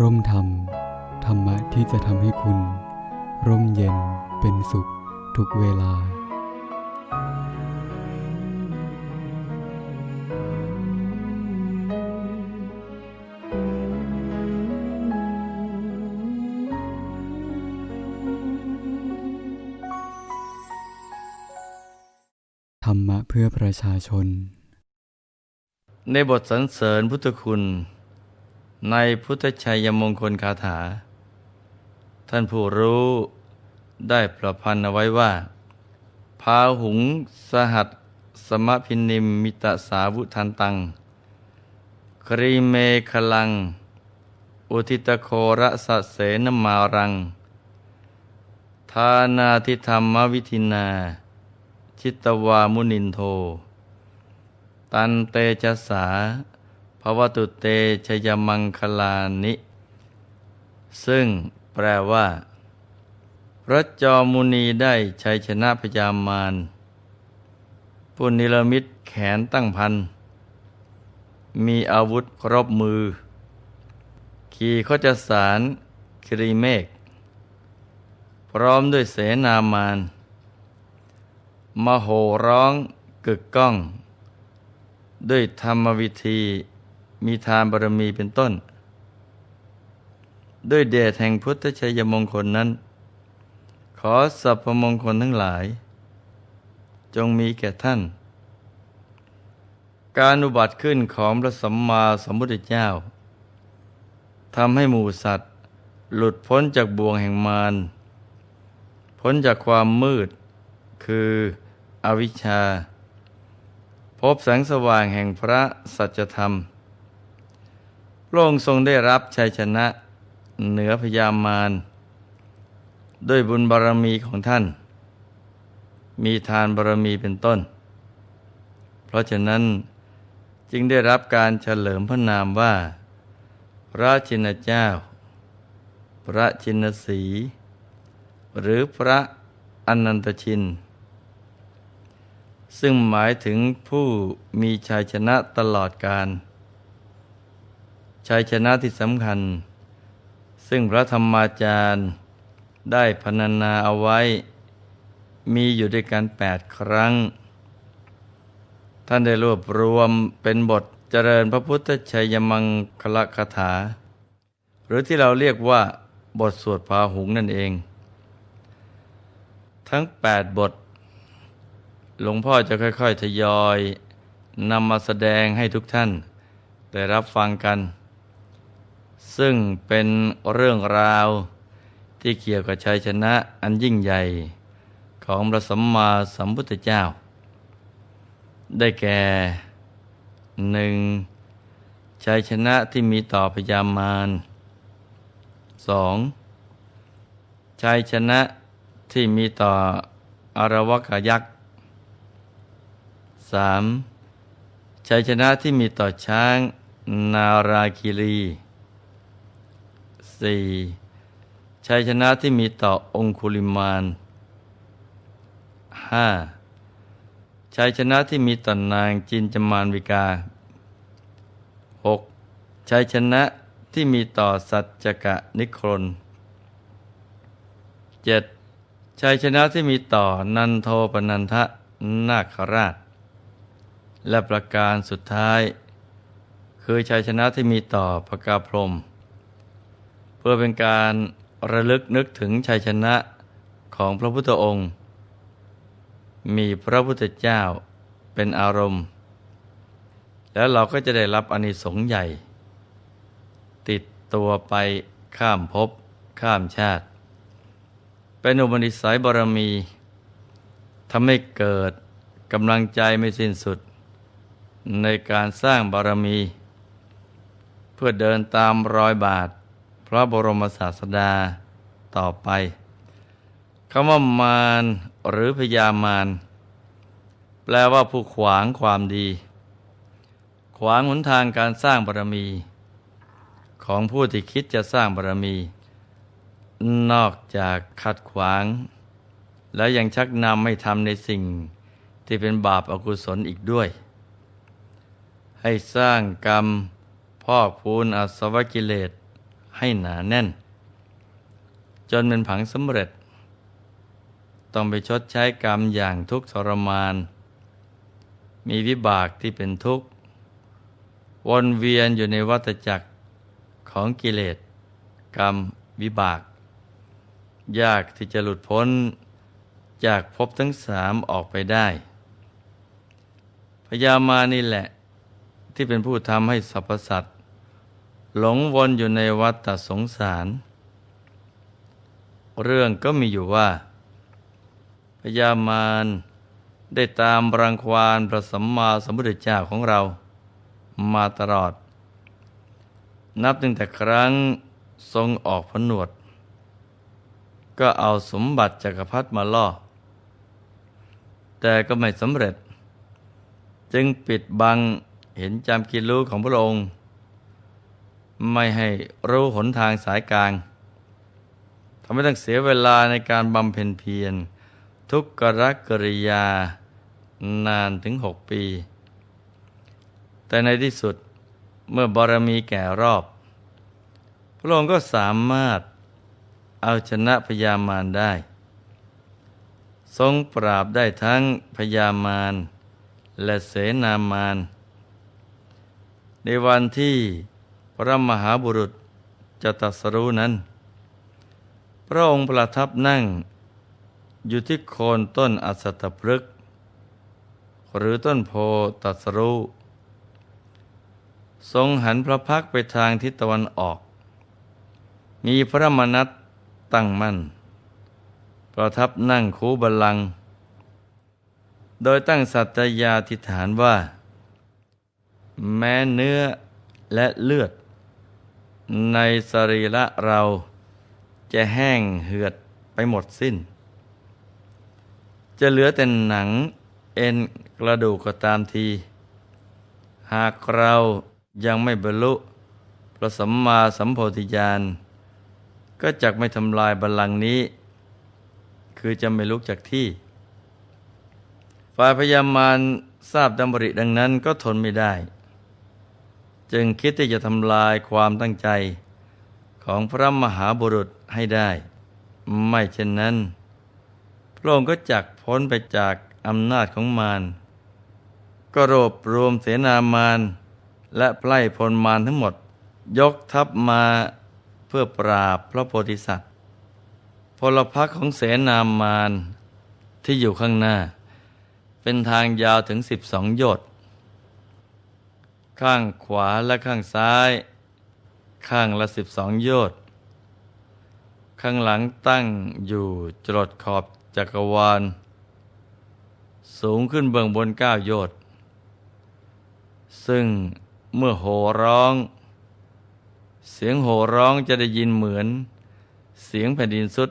ร่มธรรม ธรรมะที่จะทำให้คุณ ร่มเย็นเป็นสุขทุกเวลา ธรรมะเพื่อประชาชน ในบทสรรเสริญพุทธคุณ ในพุทธชัยมงคลคาถา ท่านผู้รู้ได้ประพันธ์เอาไว้ว่า พาหุงสหัสสมพินิมมิตสาวุทันตัง ครีเมคลัง อุทิตโคระสะเสนมารัง ทานาทิธรรมวิธินา ชิตวามุนินโท ตันเตชะสา ภวตุเตชยมังคลานิ ซึ่งแปลว่า พระจอมุนีได้ชัยชนะพยามารผู้นิรมิตแขนตั้งพัน มีอาวุธครบมือ ขี่ข้จสารครีเมฆพร้อมด้วยเสนามานมโหร้องกึกก้อง ด้วยธรรมวิธี มีทานบารมีเป็นต้น ด้วยเดชแห่งพุทธชัยมงคลนั้น ขอสัพพมงคลทั้งหลาย จงมีแก่ท่าน การอุบัติขึ้นของพระสัมมาสัมพุทธเจ้าทำให้หมู่สัตว์ หลุดพ้นจากบ่วงแห่งมารพ้นจากความมืด คืออวิชชา พบแสงสว่างแห่งพระสัจธรรม ระองค์ทรงได้รับชัยชนะเหนือพยามาร ด้วยบุญบารมีของท่าน มีทานบารมีเป็นต้น เพราะฉะนั้นจึงได้รับการเฉลิมพระนามว่า พระชินเจ้า พระชินสี หรือพระอนันตชิน ซึ่งหมายถึงผู้มีชัยชนะตลอดการ ชัยชนะที่สำคัญ ซึ่งพระธรรมาจารย์ได้พรรณนาเอาไว้ มีอยู่ด้วยกันแปดครั้ง ท่านได้รวบรวมเป็นบทเจริญพระพุทธชัยมังคลคาถา หรือที่เราเรียกว่าบทสวดพาหุงนั่นเอง ทั้งแปดบท หลวงพ่อจะค่อย ๆ ทยอยนำมาแสดงให้ทุกท่าน ได้รับฟังกัน ซึ่งเป็นเรื่องราวที่เกี่ยวกับชัยชนะอันยิ่งใหญ่ของพระสัมมาสัมพุทธเจ้า ได้แก่หนึ่งชัยชนะที่มีต่อพยามารสองชัยชนะที่มีต่ออารวกยักษ์สามชัยชนะที่มีต่อช้างนาราคิรี สี่ชัยชนะที่มีต่อองคุลิมานห้าชัยชนะที่มีต่อนางจินจมานวิกาหกชัยชนะที่มีต่อสัจจกะนิครนเจ็ดชัยชนะที่มีต่อนันโทปนันทะนาคราช และประการสุดท้าย คือชัยชนะที่มีต่อพระกาพรม พื่อเป็นการระลึกนึกถึงชัยชนะของพระพุทธองค์ มีพระพุทธเจ้าเป็นอารมณ์ แล้วเราก็จะได้รับอานิสงส์ใหญ่ ติดตัวไปข้ามภพข้ามชาติ เป็นอุปนิสัยบารมีทำให้เกิดกำลังใจไม่สิ้นสุด ในการสร้างบารมี เพื่อเดินตามรอยบาท ระบรมศาสดาต่อไปคำว่ามารหรือพยามาร แปลว่าผู้ขวางความดี ขวางหนทางการสร้างบารมี ของผู้ที่คิดจะสร้างบารมี นอกจากขัดขวาง แล้วยังชักนำไม่ทำในสิ่งที่เป็นบาปอากุศลอีกด้วย ให้สร้างกรรมพอกพูนอสวกิเลส ให้หนาแน่น จนเป็นผังสำเร็จ ต้องไปชดใช้กรรมอย่างทุกข์ทรมาน มีวิบากที่เป็นทุกข์ วนเวียนอยู่ในวัฏจักรของกิเลส กรรมวิบาก ยากที่จะหลุดพ้นจากภพทั้งสามออกไปได้พญามานี่แหละที่เป็นผู้ทำให้สรรพสัตว หลงวนอยู่ในวัฏสงสาร เรื่องก็มีอยู่ว่า พญามารได้ตามรังควานพระสัมมาสัมพุทธเจ้าของเรา มาตลอด นับตั้งแต่ครั้งทรงออกผนวด ก็เอาสมบัติจักรพรรดิมาล่อ แต่ก็ไม่สำเร็จ จึงปิดบังเห็นจำกินรู้ของพระองค์ ไม่ให้รู้หนทางสายกลางทำให้ต้องเสียเวลาในการบำเพ็ญเพียร ทุกกรกริยานานถึงหกปี แต่ในที่สุดเมื่อบารมีแก่รอบ พระองค์ก็สามารถเอาชนะพญามารได้ ทรงปราบได้ทั้งพญามารและเสนามาร ในวันที่ พระมหาบุรุษจะตัสรู้นั้น พระองค์ประทับนั่ง อยู่ที่โคนต้นอัสตพฤกษ์หรือต้นโพตัสรู้ทรงหันพระพักไปทางทิศตะวันออก มีพระมนัตตั้งมั่น ประทับนั่งคูบัลลัง โดยตั้งสัตยาธิฐานว่า แม้เนื้อและเลือด ในสรีระเราจะแห้งเหือดไปหมดสิ้น จะเหลือแต่หนังเอ็นกระดูกก็ตามที หากเรายังไม่บรรลุพระสัมมาสัมโพธิญาณ ก็จักไม่ทำลายบัลลังก์นี้ คือจะไม่ลุกจากที่ ฝ่ายพญามารทราบดำริดังนั้นก็ทนไม่ได้ จึงคิดที่จะทำลายความตั้งใจของพระมหาบุรุษให้ได้ ไม่เช่นนั้น พระองค์ก็จักพ้นไปจากอำนาจของมารก็รวบรวมเสนามารและไพร่พลมารทั้งหมด ยกทัพมาเพื่อปราบพระโพธิสัตว์ พลพรรคของเสนามารที่อยู่ข้างหน้า เป็นทางยาวถึงสิบสองโยชน์ ข้างขวาและข้างซ้าย ข้างละสิบสองโยชน์ข้างหลังตั้งอยู่จรดขอบจักรวาล สูงขึ้นเบื้องบนเก้าโยชน์ซึ่งเมื่อโห่ร้อง เสียงโห่ร้องจะได้ยินเหมือน เสียงแผ่นดินสุด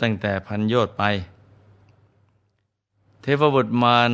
ตั้งแต่พันโยชน์ไป เทพบุตรมาร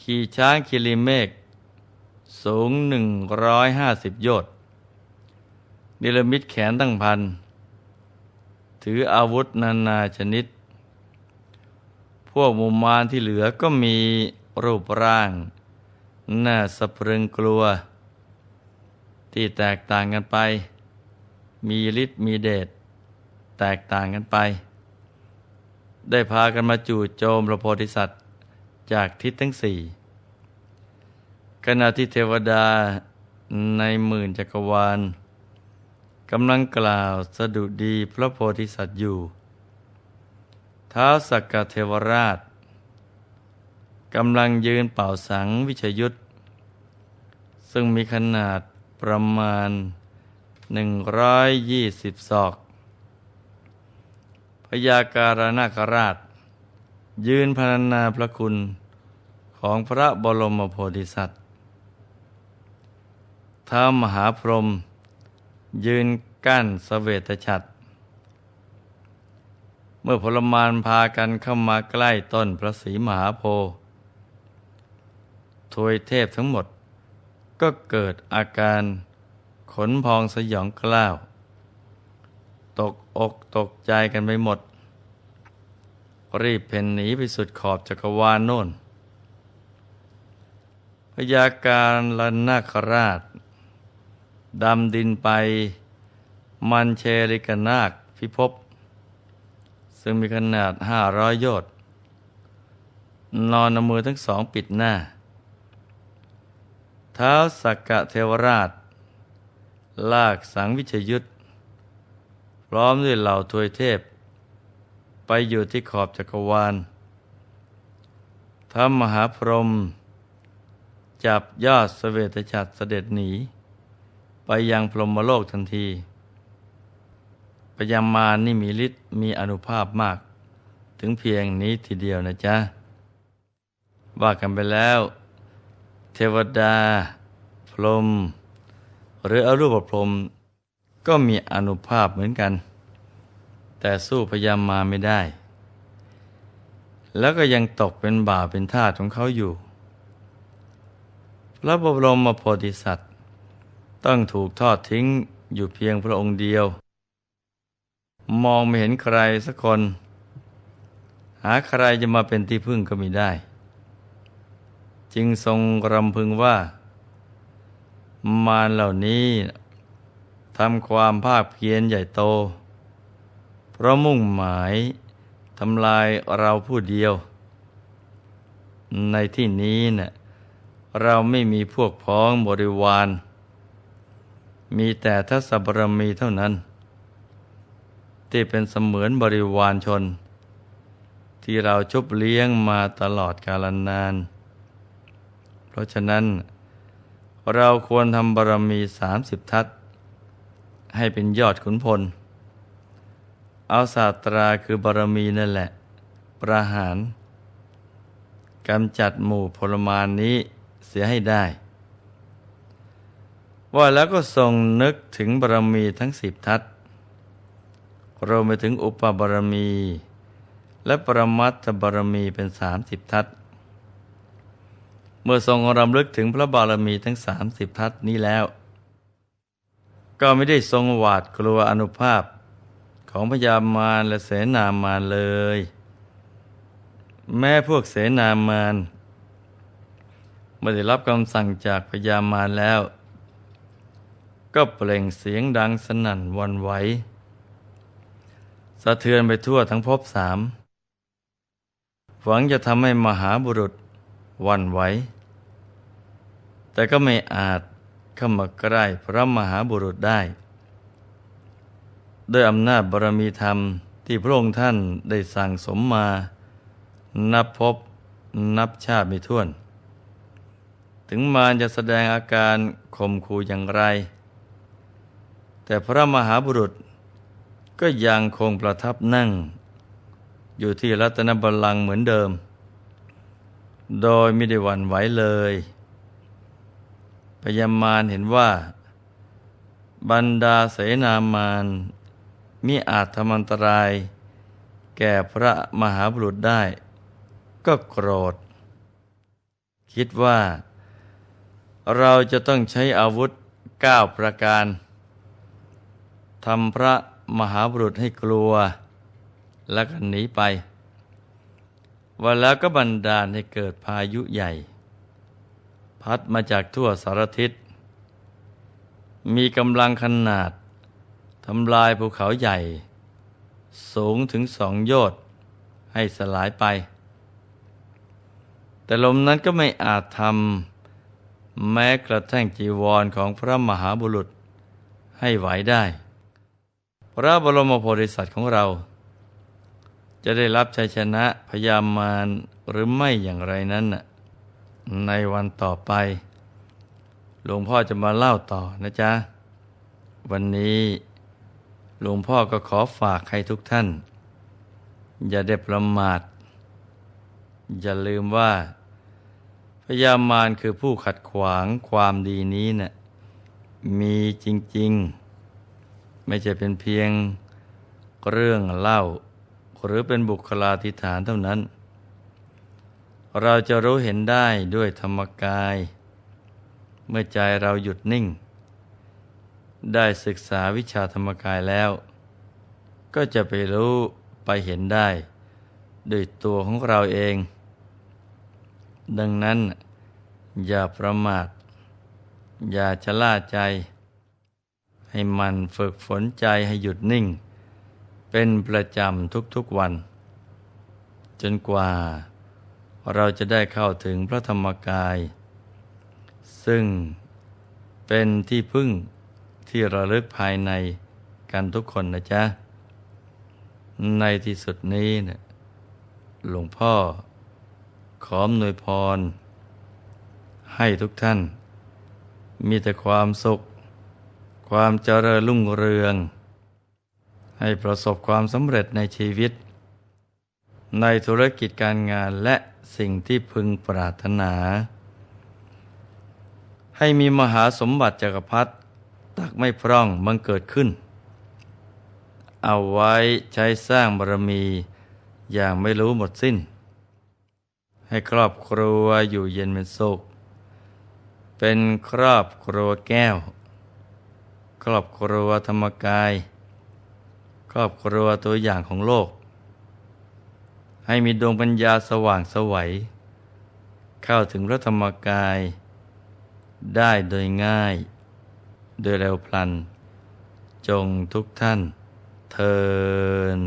ขี่ช้างคิริเมฆ สูงหนึ่งร้อยห้าสิบโยชน์นิรมิตแขนตั้งพัน ถืออาวุธนานาชนิด พวกมุมมารที่เหลือก็มีรูปร่าง หน่าสะพรึงกลัว ที่แตกต่างกันไป มีฤทธิ์มีเดชแตกต่างกันไป ได้พากันมาจู่โจมพระโพธิสัตว์ จากทิศทั้งสี่ ขณะที่เทวดาในหมื่นจักรวาลกำลังกล่าวสดุดีพระโพธิสัตว์อยู่ ท้าวสักกะเทวราชกำลังยืนเป่าสังวิชยุทธซึ่งมีขนาดประมาณ 120 ศอก พยาการนาคราช ยืนพรรณนาพระคุณของพระบรมโพธิสัตว์ ท้ามหาพรหมยืนกั้นสเวตฉัตรเมื่อพลมานพากันเข้ามาใกล้ต้นพระศรีมหาโพธิ์ทวยเทพทั้งหมดก็เกิดอาการขนพองสยองกล้าว ตกอกตกใจกันไปหมด รีบเพ่นหนีไปสุดขอบจักรวาลโน่นพยาการลนาคราช ดำดินไปมันเชริกนาคพิภพซึ่งมีขนาดห้าร้อยโยชน์นอนเอามือทั้งสองปิดหน้า เท้าสักกะเทวราช ลากสังวิชยุทธพร้อมด้วยเหล่าทวยเทพ ไปอยู่ที่ขอบจักรวาลทำมหาพรหมจับยอดเสวตฉัตรเสด็จหนี ไปยังพรหมโลกทันทีพยามารนี่มีฤทธิ์มีอนุภาพมาก ถึงเพียงนี้ทีเดียวนะจ๊ะ ว่ากันไปแล้ว เทวดา พรหมหรืออรูปพรหมก็มีอนุภาพเหมือนกัน แต่สู้พยามารไม่ได้ แล้วก็ยังตกเป็นบ่าวเป็นทาสของเขาอยู่พระบรมโพธิสัตว ต้องถูกทอดทิ้งอยู่เพียงพระองค์เดียว มองไม่เห็นใครสักคน หาใครจะมาเป็นที่พึ่งก็ม่ได้ จึงทรงรำพึงว่า มารเหล่านี้ทำความภาคเพียรใหญ่โต เพราะมุ่งหมายทำลายเราผู้เดียว ในที่นี้เนะ่ะเราไม่มีพวกพ้องบริวาร มีแต่ทัศบรมีเท่านั้น ที่เป็นเสมือนบริวารชน ที่เราชุบเลี้ยงมาตลอดกาลนาน เพราะฉะนั้น เราควรทำบารมีสามสิบทัศให้เป็นยอดขุนพล เอาศาสตราคือบารมีนั่นแหละ ประหารกำจัดหมู่พลมานนี้เสียให้ได้ ว่าแล้วก็ทรงนึกถึงบารมีทั้งสิบทัศรวมไปถึงอุปบารมี และปรมัตถบารมีเป็นสามสิบทัศเมื่อทรงรำลึกถึงพระบารมีทั้งสามสิบทัศนี้แล้ว ก็ไม่ได้ทรงหวาดกลัวอนุภาพของพญามารและเสนามารเลย แม้พวกเสนามารเมื่อได้รับคำสั่งจากพญามารแล้ว ก็เปล่งเสียงดังสนั่นวันไหวสะเทือนไปทั่วทั้งภพสามหวังจะทำให้มหาบุรุษวันไหว แต่ก็ไม่อาจเข้ามาใกล้พระมหาบุรุษได้ ด้วยอำนาจบารมีธรรมที่พระองค์ท่านได้สั่งสมมา นับพบนับชาติไม่ถ้วน ถึงมารจะแสดงอาการข่มขู่อย่างไร แต่พระมหาบุรุษก็ยังคงประทับนั่ง อยู่ที่รัตนบัลลังก์เหมือนเดิม โดยไม่ได้หวั่นไหวเลยพยามารเห็นว่า บรรดาเสนามารมิอาจทำอันตราย แก่พระมหาบุรุษได้ ก็โกรธ คิดว่า เราจะต้องใช้อาวุธเก้าประการ ทำพระมหาบุรุษให้กลัว แล้วก็หนีไป วันแล้วก็บันดาลให้เกิดพายุใหญ่ พัดมาจากทั่วสารทิศ มีกำลังขนาดทำลายภูเขาใหญ่ สูงถึงสองโยชน์ให้สลายไป แต่ลมนั้นก็ไม่อาจทำแม้กระทั่งจีวรของพระมหาบุรุษให้ไหวได้ ระบรมโพธิสัตว์ของเรา จะได้รับชัยชนะพยามารหรือไม่อย่างไรนั้นน่ะในวันต่อไป หลวงพ่อจะมาเล่าต่อนะจ๊ะ วันนี้หลวงพ่อก็ขอฝากให้ทุกท่าน อย่าได้ประมาท อย่าลืมว่า พยามารคือผู้ขัดขวางความดีนี้นะ่ะมีจริง ๆ ไม่ใช่เป็นเพียงเรื่องเล่า หรือเป็นบุคลาธิฐานเท่านั้น เราจะรู้เห็นได้ด้วยธรรมกาย เมื่อใจเราหยุดนิ่ง ได้ศึกษาวิชาธรรมกายแล้ว ก็จะไปรู้ไปเห็นได้ ด้วยตัวของเราเอง ดังนั้นอย่าประมาท อย่าชะล่าใจ ให้มันฝึกฝนใจให้หยุดนิ่ง เป็นประจำทุกๆวัน จนกว่าเราจะได้เข้าถึงพระธรรมกาย ซึ่งเป็นที่พึ่งที่ระลึกภายในกันทุกคนนะจ๊ะ ในที่สุดนี้เนะี่ยหลวงพ่อขออำนวยพร ให้ทุกท่าน มีแต่ความสุข ความเจริญรุ่งเรือง ให้ประสบความสำเร็จในชีวิต ในธุรกิจการงานและสิ่งที่พึงปรารถนา ให้มีมหาสมบัติจักรพรรดิตักไม่พร่องบังเกิดขึ้น เอาไว้ใช้สร้างบารมีอย่างไม่รู้หมดสิ้น ให้ครอบครัวอยู่เย็นเป็นสุข เป็นครอบครัวแก้ว ครอบครัวธรรมกาย ครอบครัวตัวอย่างของโลก ให้มีดวงปัญญาสว่างไสวัย เข้าถึงพระธรรมกาย ได้โดยง่าย โดยเร็วพลัน จงทุกท่านเทิน